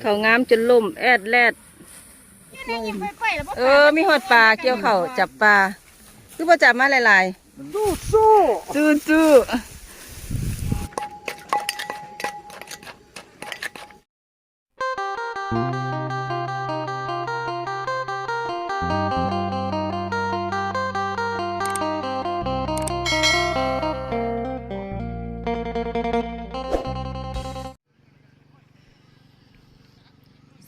เขางามจนล่มแอดแลดเออมีหอดปลาเกี่ยวเขาจับปลาคือพอจับมาหลายๆสู้สู้สู้สู้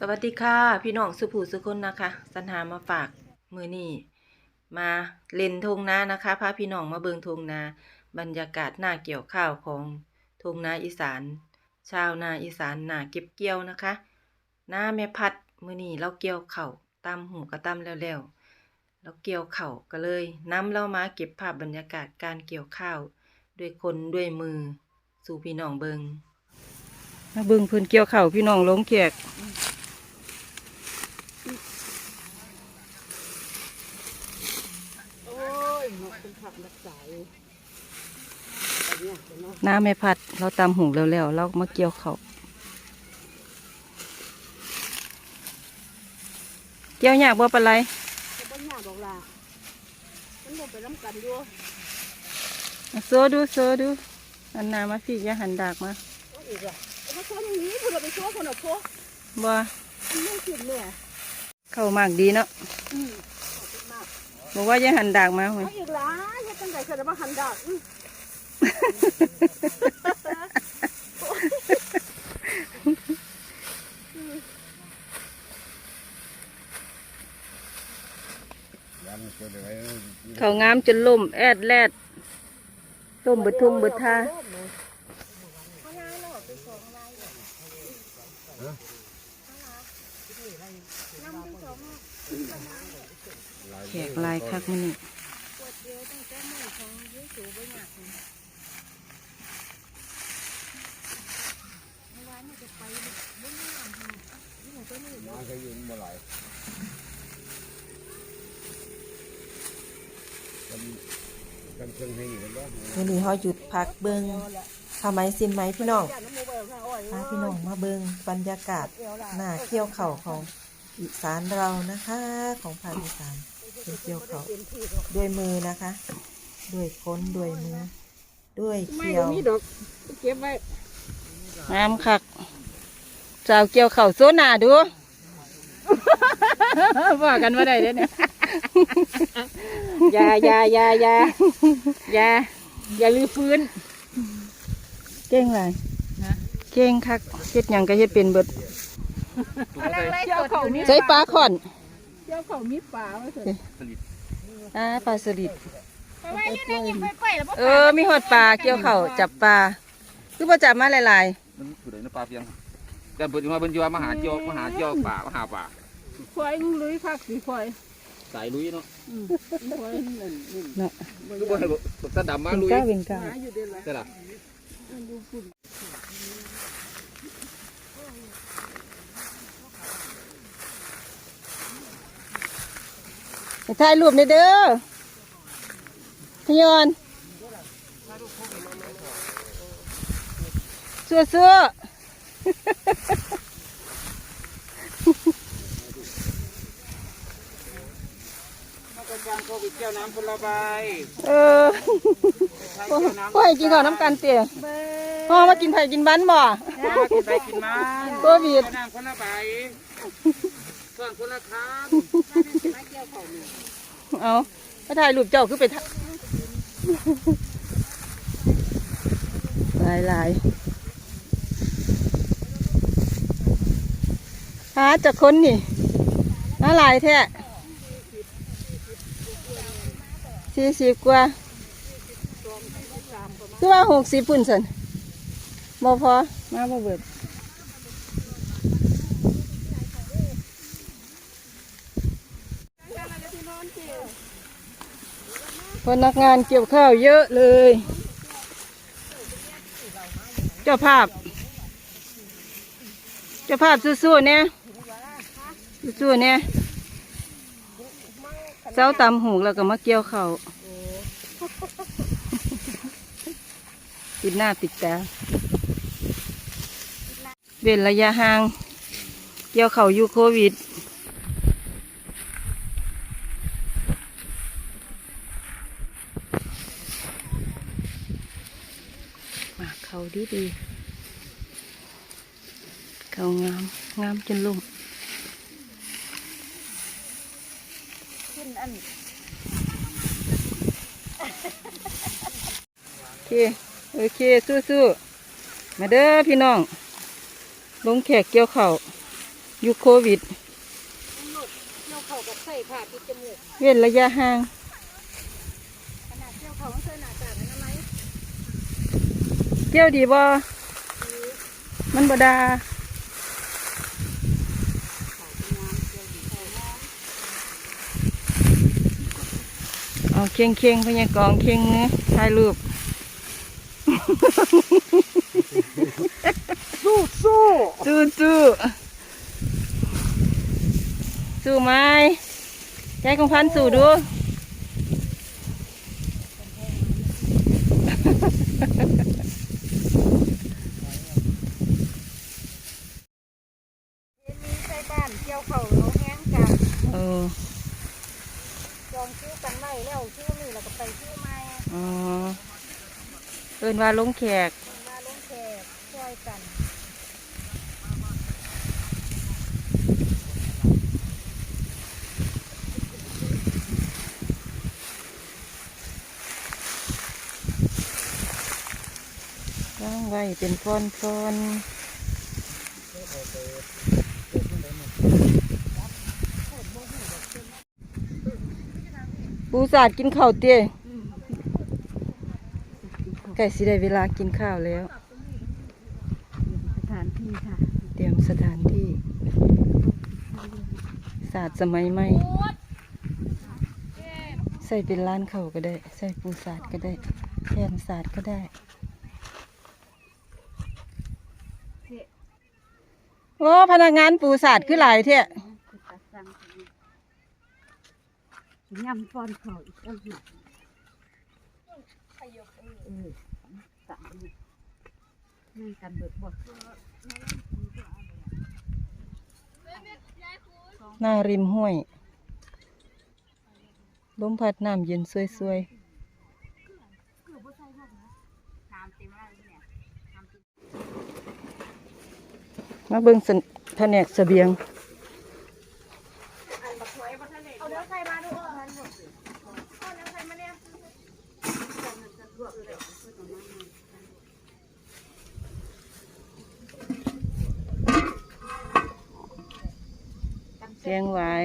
สวัสดีค่ะ พี่น้องสุภูสุคนนะคะ สัญหามาฝากมือนี่มาเล่นทงนานะคะพาพี่น้องมาเบิงทงนา บรรยากาศหน้าเกี่ยวข้าวของทงนาอีสาน ชาวนาอีสานหน้าเก็บเกี่ยวนะคะ หน้าแม่พัดมือนี่เราเกี่ยวเข่าตามหูกระตามแล้วแล้วเราเกี่ยวเข่าก็เลยนํเรามาเก็บภาพบรรยากาศการเกี่ยวข้าว ด้วยคนด้วยมือสู่พี่น้องเบิงมาเบิงเพื้นเกี่ยวเข้าพี่น้องลงแขกโอ้ยหมกเป็นผักรักษาอยู่อั นเนี้ยเป็นเนาะน้าไม่พัด เราตำหูแล้วๆเรามาเกี่ยวเขาวเกี่ยวยากบ่เป็นไรจะบ่ยากดอกล่ะมันบ่ไปน้ำกันอยู่โซดูโซดูอันนามาพี่อย่าหันดากมาเอาอีกอะเอามาโชว์อย่างนี้พูดเอาไปโชว์คนเอาโชว์บ่มันไม่ผิดเนี่ยเข้ามากดีเนาะอืมขอบคุณมากบอกว่าอย่าหันดากมาเว้ยเอาอีกล่ะเฮ็ดจังได๋เสร็จแล้วมาหันดากอื้อ เขางามจนล่มแอดแลดล่มเบิดทุ่งเบิดท่าแขกลายคักมันนี่ มาเคยอยู่เมื่อไหร่กันกันเครื่องให้อยู่กันบ้างวันนี้เขาหยุดพักเบิงทำไมสินไหมพี่น้องย่านน้ำมูกไปเอาข้างอ้อยพาพี่น้องมาเบิงบรรยากาศหน้าเกี่ยวเข่าวของอีสานเรานะคะ ของภาคอีสานเป็นเกี่ยวเข่าวเต็มที่ดอกด้วยมือนะคะ ด้วยค้นด้วยมือ ด้วยไม่เขียวมีดอกเก็บไว้งามคัก สาวเกี่ยวเข่าโซนาดูว่ากันว่าได้เด้อเนี่ยอย่าอย่าอย่าอย่าอย่าอย่าลือฟื้น เก่งไรเก่งคักเฮ็ดหยังก็เฮ็ดเป็นเบิดเจ้าเขามีใส่ปลาข่อนเจ้าเขามีป่าไว้เถอะอ่าปลาสลิดไปไว้อยู่ในหยิบไปไปแล้วบ่เออ มีหอดปลาเกี่ยวเข่าจับปลา คือพอจับมาหลายมันสุดเลยนะปลาเพียง แต่เปิดมาเป็นจีวามหาเจียวมหาเจียวป่ามหาป่าควายมึงลุยคักสิควายสายลุยเนาะควายนั่นนั่นๆเนาะก็บ่ให้บอกตาดำมาลุยก้าเวนก้าหาอยู่เด้อล่ะใช่ล่ะไปถ่ายรูปในอยเด้อพยอนซัวซัว มาตร การโควิดเจ้าน้ำพลบายเออพ่อให้กินข้าวน้ำกันเตี๋ยพ่อมากินไผ่กินบ้านบ่กินไปกินมาโควิดน้ำคนละใบส่วนคนละครั้งเอาไปถ่ายรูปเจ้าคือไปถ่ายหลายหลายหาจากคนนี่น่าหลายแท้ สี่สิบกว่าคือว่าหกสิบปุ่นสันบ่พอมาบ่เบิดพนักงานเกี่ยวข้าวเยอะเลย เจ้าภาพ เจ้าภาพสู้ๆเนี่ยสู้ๆเนี่ย เจ้าตำหูกแล้วก็มาเกี่ยวเขาปิดหน้าปิดตาเว้นระยะห่าง เกี่ยวเขาอยู่โควิดมาเขาดีดีๆเขางาม งามจนลุ่ม โอเคสู้ๆมาเด้อพี่น้อง ลงแขกเกี่ยวเข่ายุคโควิดเราเขากับใส่ผ่าปิดจมูกเว้นระยะห่าง ขนาดเที่ยวเขาต้องเสื้อหนาจากนั้นไหมเกี่ยวดีบ่มันบ่ดาเอาเคียงเคียงพญากองเคียงเนื้อถ่ายรูป สู้สู้สู้สู้สู้ไหมใจของพันสู้ดู มีใส่บ้านเที่ยวเขาเราแห้งกัน เออ จองชื่อกันไว้แล้วชื่อนี่เราก็ไปชื่อใหม่ อ๋อเอิ นว่าลงแขกมาลงแขกช่วยกันว่างไว้เป็นฟอนฟอนปูสาดกินข้าวเตี้ย ไก่สิได้เวลากินข้าวแล้ว สถานที่ค่ะ เตรียมสถานที่ศาสตร์สมัยใหม่ใส่เป็นร้านเขาวก็ได้ ใส่ปูศาสตร์ก็ได้แคนศาสตร์ก็ได้โอ้พนักงานปูศาสตร์คือหลายเท่ยำฟอนเขาอีกตั้งหาก เออสามนั่กันเบิดบดหน้าริมห้วย ลมพัดน้ำเย็นสวยๆ มาเบิ่งแผนกเสบียง เอาเดี๋ยวใครมาดูเออเอาเดี๋ยวใครมาเนี่ย แกงหวาย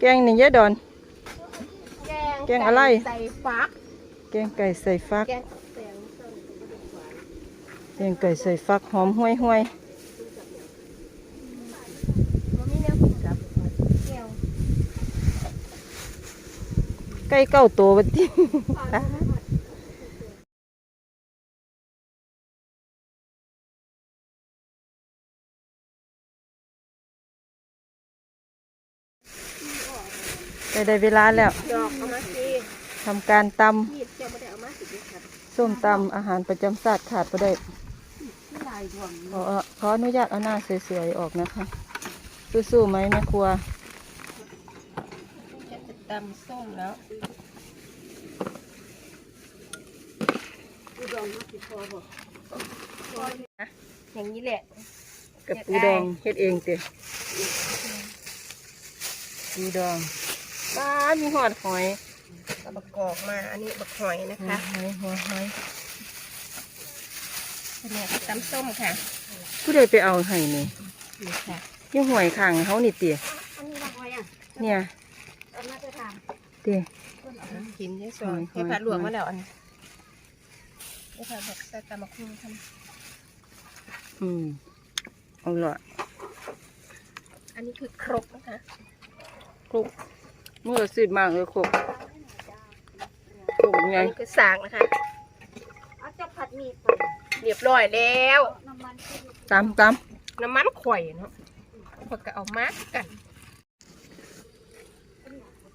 แกงนี่ยะดอนแกงแกงอะไร ใส่ฟัก แกงไก่ใส่ฟัก แกงแตงส้มแกงไก่ใส่ฟักหอมห้วยห้วยมันมีแนวกินกับแก้วไก่เก้าตัวบัดนี้ไได้เวลาแล้ว ดอกเอามาสิทำการตมีดเจ้าไม่ได้เอามาสิเด็ดครับำส้มตำอาหารประจำศาสตร์ขาดไ่ได้ ที่ลายดวงขอขออนุญาตเอาหน้าสวยๆออกนะคะ สู้ๆไหมแม่ครัว จะตำส้มแล้วอุดมมาสิพอบอกอย่างนี้แหละ กับปูดองเฮ็ดเองเตะปูดอง ป้ามีหอดหอยเอาบักกอกมาอันนี้บักหอยนะหัวคะหอยหัวหอยเนี่ยตำส้มค่ะผู้ใดไปเอาให้นี่นี่ค่ะอยังหอยข้างเขานี่เตี๋ยอันนี้บักหอยอะเนี่ยเอามาจะทานเตี๋ย กินได้สหออยยแค่ผัดหลวงมาแล้วอันนี้ได้ผัดแบบใส่ตำมะคุ้งทอืมเอาละำอันนี้คือครกนะคะคลุก เมื่อสืดมากเลยคลุกคลุกไงอันนี้คือสากนะคะ เอาจะผัดมีดเรียบร้อยแล้วตามตามน้ำมันข่อยเนาะพอก็เอามากัน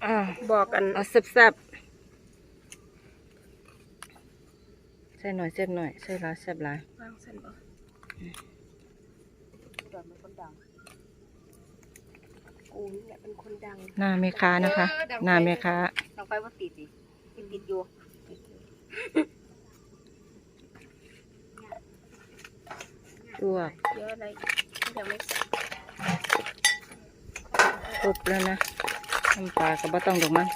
อ่าบอกกันเอาแซ่บใส่หน่อยเสียบหน่อยใส่หลายเสียบหลาย วางสันบ่ก่อนเป็นคนดัง กูนี่แหละเป็นคนดังหน้าแม่ค้านะคะ หน้าแม่ค้าลองไปว่าติดสิติดติดอยู่ลวกเยอะอะไรยังไม่สับครบแล้วนะน้ำปลาก็บ่ต้องดอกมั้ง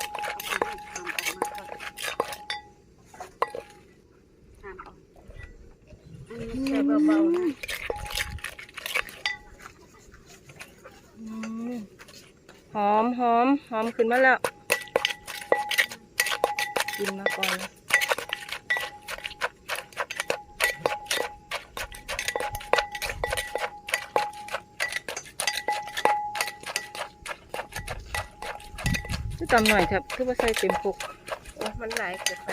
อันนี้ใส่เบาๆนะ หอมหอมหอม ขึ้นมาแล้ว กินมาก่อนเลยจะตำหน่อยครับ คือว่าใส่เต็มปุกโอ้มันหลายเกินไป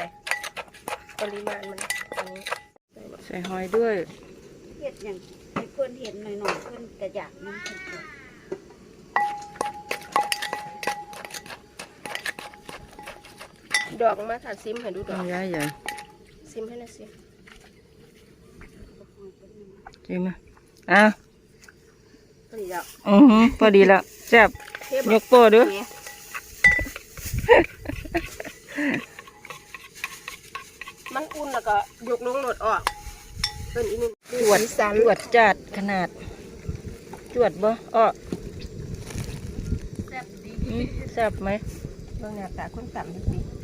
ปริมาณมันอันนี้ ใส่หอยด้วยเห็ดอย่างให้เพื่อนเห็นหน่อยๆเพื่อนกระอยากน้ำเผ็ดเลย ดอกมาถัดซิมให้ดูดต้ออกงย้ายใหญ่ซิมให้หน่อยสิกินมาอะพอดีแล้วอือหือพอดีแล้วแซ่บเทียบยกโป้ด้วยมันอุ่นแล้วก็ยกลงโหลดออกเป็นอีกหนึงจวดสันจวดจัดขนาด จวดบ่อ้อแซ่บดีอืมแซ่บไหมเรื่องหน้าตาคนต่ำดูสิ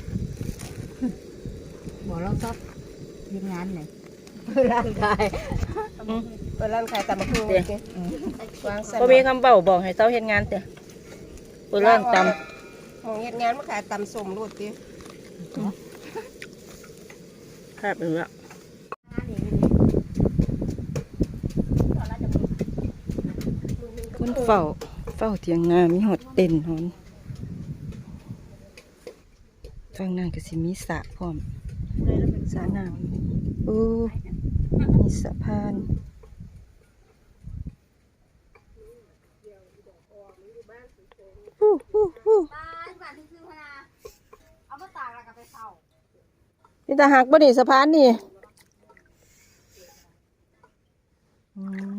บอกเราชอบยิงงานไหนร่างกายอืมเปิดร้านขายตำมะพร้าวเดี๋ยวสิวางสันบ่มีคำเบาบอกให้เต้าเฮ็ดงานเตะเปิดร้านตมองเฮ็ดงานมาขายตำส้มรูดดิำแซ่บอยู่ละคนเฝ้า เฝ้าเถียงนามีหดเต้นหอน ฟังนั่นก็สิมีสระพร้อมสระน้ำโอ้มีสะพานฮู้ฮู้ฮู้บ้านบ้านที่ซื้อพนาเอามาตากแล้วก็ไปเผานี่ตาหักบ่นี่สะพานนี่อืม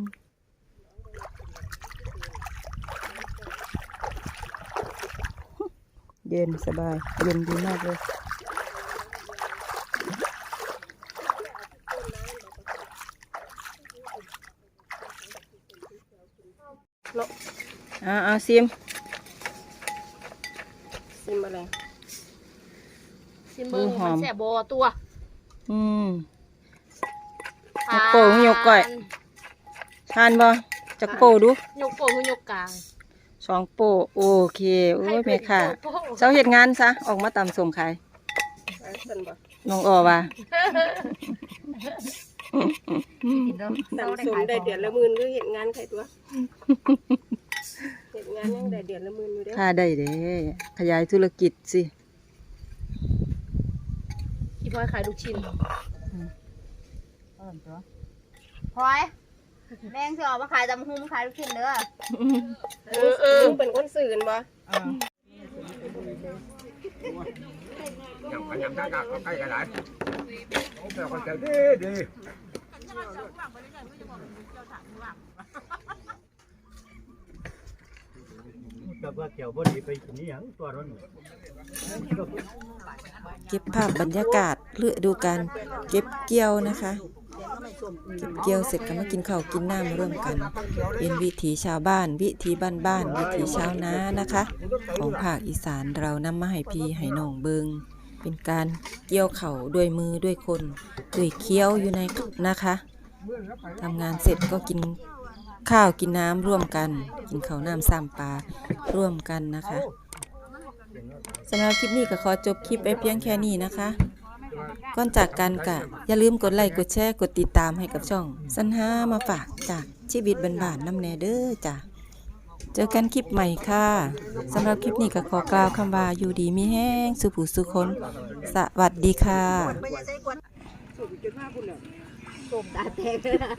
ย็นสบาย เย็นดีมากเลย อ่าเอาซิม ซิมอะไรซิมเบิงหอมมันแสบโบตัว อืมจักโป้งยกก้อย ทานบ่จักโปดู ยกโป้งคือยกกลาง สองโปโอเคโอ้ยให้แม่ค่ะโป้งเจ้าเฮ็ดงานซะออกมาตามส่งขายวางสันบ่น้องออว่าตำส้มได้เดือนละหมื่นหรือเฮ็ดงานใครตัวเฮ็ดงานยังได้เดือนละหมื่นอยู่เด้อค่าได้เด้ขยายธุรกิจสิพี่พลอยขายลูกชิ้นพลอย แม่งสิออกมาขายตำหุ้มขายลูกชิ้นเด้อเออเออเป็นคนสื่อกันบ่ยำกันยำได้กับใกล้กันหลายโอ้แต่คนใจดีดีกับว่าเกี่ยวบ่ดีไปกินนี่หยังตัวร้อนเก็บภาพบรรยากาศฤดูการเก็บเกี่ยวนะคะเก็บเกี่ยวเสร็จก็มากินข้าวกินน้ำร่วมกัน เป็นวิถีชาวบ้าน วิถีบ้านบ้านวิถีชาวนานะคะ ของภาคอีสานเรานำมาให้พี่ให้น้องเบิงเป็นการเกี่ยวเข่าด้วยมือด้วยคนด้วยเคี้ยวอยู่ในนะคะทำงานเสร็จก็กินข้าวกินน้ำร่วมกัน กินข้าวน้ำซ้ำปลาร่วมกันนะคะสำหรับคลิปนี้ก็ขอจบคลิปไปเพียงแค่นี้นะคะ ก่อนจากกันกะอย่าลืมกดไลค์กดแชร์กดติดตามให้กับช่อง สันหามาฝากจากชีวิตบ้านน้ำแนเด้อจ้ะเจอกันคลิปใหม่ค่ะสำหรับคลิปนี้ก็ขอกล่าวคำว่าอยู่ดีมีแห้งสุผูสุคนสวัสดีค่ะตาแตกเลยนะ